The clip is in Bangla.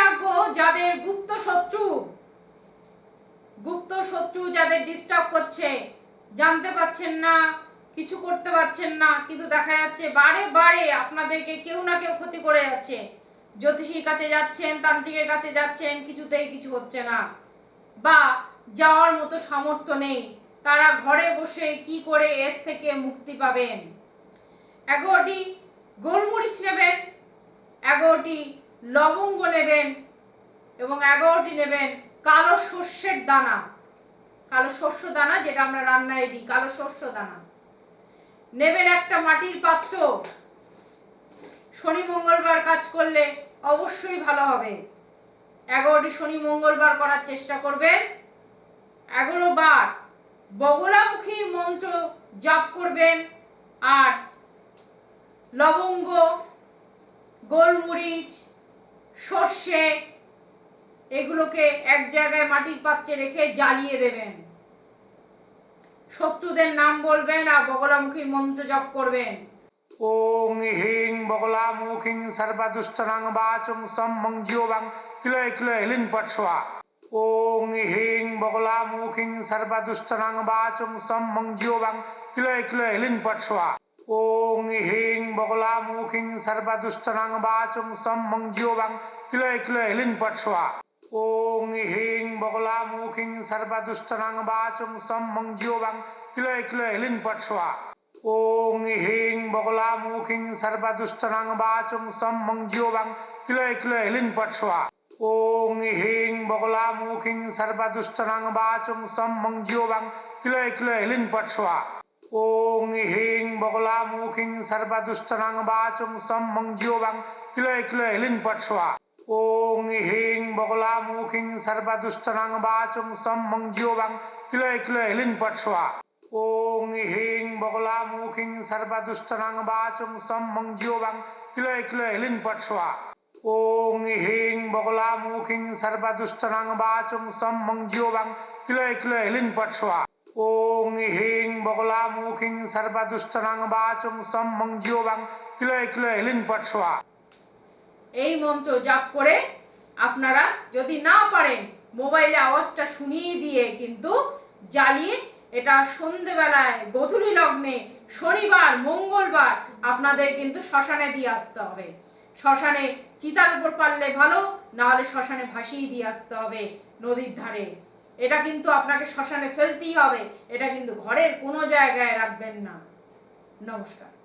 রাখব যাদের গুপ্ত শত্রু। গুপ্ত শত্রু যাদের ডিস্টার্ব করছে। জানতে পাচ্ছেন না, কিছু করতে পারছেন না, কিন্তু দেখা যাচ্ছে বারে বারে আপনাদেরকে কেউ না কেউ ক্ষতি করে যাচ্ছে। জ্যোতিষীর কাছে যাচ্ছেন, তান্ত্রিকের কাছে যাচ্ছেন, কিছুতেই কিছু হচ্ছে না। বা যাওয়ার মতো সামর্থ্য নেই। তারা ঘরে বসে কি করে এর থেকে মুক্তি পাবেন? এগারোটি গোলমরিচ নেবেন। এগারোটি লবঙ্গ নেবেন এবং এগারোটি নেবেন কালো শস্যের দানা। কালো শস্য দানা যেটা আমরা রান্নায় দিই, কালো শস্য দানা। নেবেন একটা মাটির পাত্র। শনি মঙ্গলবার কাজ করলে অবশ্যই ভালো হবে। এগারোটি শনি মঙ্গলবার করার চেষ্টা করবেন। এগারো বার বগলামুখীর মন্ত্র জাপ করবেন আর লবঙ্গ, গোলমরিচ সর্ষে, এগুলোকে এক জায়গায় মাটির পাত্রে রেখে জ্বালিয়ে দেবেন। শত্রুদের নাম বলবেন আর বগলামুখীর মন্ত্র জপ করবেন। ওং হ্রিং বগলামুখিং সর্বদুষ্টনাং বাচং স্তম্ভং জিওবাং কিলয় কিলয় হিলিং পটসোয়া ওং হ্রিং বগলামুখিং সর্বদুষ্টনাং বাচং স্তম্ভং জিওবাং কিলয় কিলয় হিলিং পটসোয়া ॐ ह्रीं बगलामुखीं सर्वदुष्टनां वाचं स्तं मङ्ग्योवां किलो किलो हिलिं पट स्वाहा ॐ ह्रीं बगलामुखीं सर्वदुष्टनां वाचं स्तं मङ्ग्योवां किलो किलो हिलिं पट स्वाहा ॐ ह्रीं बगलामुखीं सर्वदुष्टनां वाचं स्तं मङ्ग्योवां किलो किलो हिलिं पट स्वाहा ॐ ह्रीं बगलामुखीं सर्वदुष्टनां वाचं स्तं मङ्ग्योवां किलो किलो हिलिं पट स्वाहा ওং হিং বগলা মুখিং সর্বদুষ্টনাং বাচং স্তম মঙ্গিওবাং কিলয় কিলয় হিলিং পটসোয়া ওং হিং বগলা মুখিং সর্বদুষ্টনাং বাচং স্তম মঙ্গিওবাং কিলয় কিলয় হিলিং পটসোয়া ওং হিং বগলা মুখিং সর্বদুষ্টনাং বাচং স্তম মঙ্গিওবাং কিলয় কিলয় হিলিং পটসোয়া ওং হিং বগলা মুখিং সর্বদুষ্টনাং বাচং স্তম মঙ্গিওবাং কিলয় কিলয় হিলিং পটসোয়া ওং হিং বগলা মুখিং সর্বদুষ্টনাং বাচং স্তম্ভং জিওবাং কিলয় কিলয় হিলিং পটসোয়া এই মন্ত্র জাপ করে আপনারা যদি না পারেন, মোবাইলে আওয়াজটা শুনিয়ে দিয়ে কিন্তু জ্বালিয়ে এটা সন্ধেবেলায় গধূলি লগ্নে শনিবার, মঙ্গলবার আপনাদের কিন্তু শ্মশানে দিয়ে আসতে হবে। শ্মশানে চিতার উপর পারলে ভালো না হলে শ্মশানে ভাসিয়ে দিয়ে আসতে হবে নদীর ধারে। এটা কিন্তু আপনাকে শ্মশানে ফেলতেই হবে। এটা কিন্তু ঘরের কোনো জায়গায় রাখবেন না। নমস্কার।